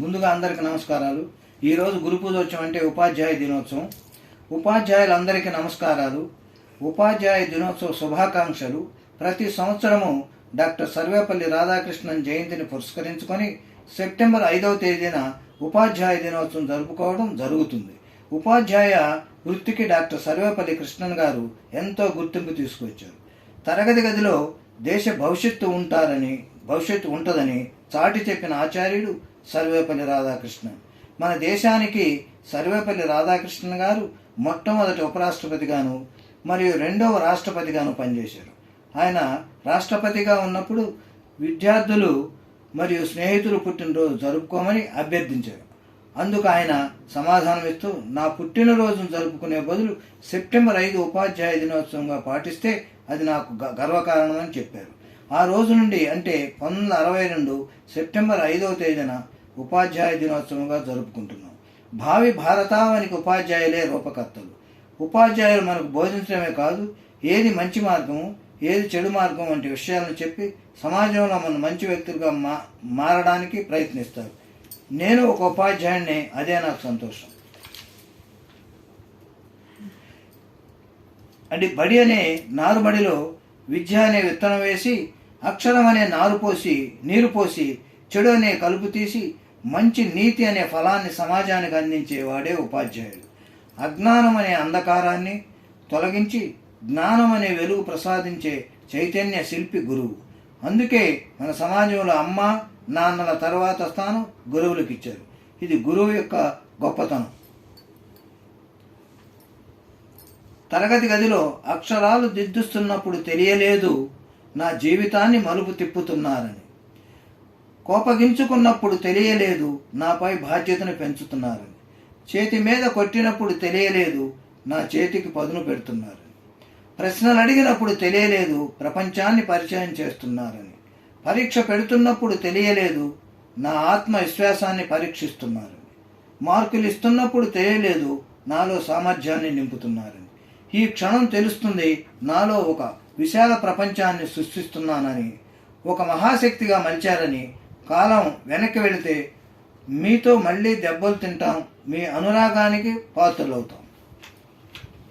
ముందుగా అందరికీ నమస్కారాలు. ఈరోజు గురు పూజోత్సవం అంటే ఉపాధ్యాయ దినోత్సవం. ఉపాధ్యాయులందరికీ నమస్కారాలు. ఉపాధ్యాయ దినోత్సవ శుభాకాంక్షలు. ప్రతి సంవత్సరము డాక్టర్ సర్వేపల్లి రాధాకృష్ణన్ జయంతిని పురస్కరించుకొని సెప్టెంబర్ ఐదవ తేదీన ఉపాధ్యాయ దినోత్సవం జరుపుకోవడం జరుగుతుంది. ఉపాధ్యాయ వృత్తికి డాక్టర్ సర్వేపల్లి కృష్ణన్ గారు ఎంతో గుర్తింపు తీసుకొచ్చారు. తరగతి గదిలో దేశ భవిష్యత్తు ఉంటారని భవిష్యత్తు ఉంటుందని చాటి చెప్పిన ఆచార్యుడు సర్వేపల్లి రాధాకృష్ణన్. మన దేశానికి సర్వేపల్లి రాధాకృష్ణన్ గారు మొట్టమొదటి ఉపరాష్ట్రపతిగాను మరియు రెండవ రాష్ట్రపతిగాను పనిచేశారు. ఆయన రాష్ట్రపతిగా ఉన్నప్పుడు విద్యార్థులు మరియు స్నేహితులు పుట్టినరోజు జరుపుకోమని అభ్యర్థించారు. అందుకు ఆయన సమాధానం ఇస్తూ నా పుట్టినరోజును జరుపుకునే బదులు సెప్టెంబర్ ఐదు ఉపాధ్యాయ దినోత్సవంగా పాటిస్తే అది నాకు గ- గర్వకారణమని చెప్పారు. ఆ రోజు నుండి అంటే పంతొమ్మిది వందల అరవై రెండు సెప్టెంబర్ ఐదవ తేదీన ఉపాధ్యాయ దినోత్సవంగా జరుపుకుంటున్నాం. భావి భారతావనికి ఉపాధ్యాయులే రూపకర్తలు. ఉపాధ్యాయులు మనకు బోధించడమే కాదు ఏది మంచి మార్గము ఏది చెడు మార్గం వంటి విషయాలను చెప్పి సమాజంలో మనం మంచి వ్యక్తులుగా మా మారడానికి ప్రయత్నిస్తారు. నేను ఒక ఉపాధ్యాయుడిని అదే నాకు సంతోషం. అంటే బడి అనే నారుబడిలో విద్య అనే విత్తనం వేసి అక్షరం అనే నారు పోసి నీరు పోసి చెడు అనే కలుపు తీసి మంచి నీతి అనే ఫలాన్ని సమాజానికి అందించేవాడే ఉపాధ్యాయుడు. అజ్ఞానం అనే అంధకారాన్ని తొలగించి జ్ఞానం అనే వెలుగు ప్రసాదించే చైతన్య శిల్పి గురువు. అందుకే మన సమాజంలో అమ్మ నాన్నల తర్వాత స్థానం గురువులకు ఇచ్చారు ఇది గురువు యొక్క గొప్పతనం. తరగతి గదిలో అక్షరాలు దిద్దుస్తున్నప్పుడు తెలియలేదు నా జీవితాన్ని మలుపు తిప్పుతున్నారని. కోపగించుకున్నప్పుడు తెలియలేదు నాపై బాధ్యతను పెంచుతున్నారని. చేతి మీద కొట్టినప్పుడు తెలియలేదు నా చేతికి పదును పెడుతున్నారని. ప్రశ్నలు అడిగినప్పుడు తెలియలేదు ప్రపంచాన్ని పరిచయం చేస్తున్నారని. పరీక్ష పెడుతున్నప్పుడు తెలియలేదు. నా ఆత్మవిశ్వాసాన్ని పరీక్షిస్తున్నారని మార్కులు ఇస్తున్నప్పుడు తెలియలేదు నాలో సామర్థ్యాన్ని నింపుతున్నారని. ఈ క్షణం తెలుస్తుంది నాలో ఒక విశాల ప్రపంచాన్ని సృష్టిస్తున్నానని. ఒక మహాశక్తిగా మలిచారని. కాలం వెనక్కి వెళితే మీతో మళ్ళీ దెబ్బలు తింటాం. మీ అనురాగానికి పాత్రలవుతాం.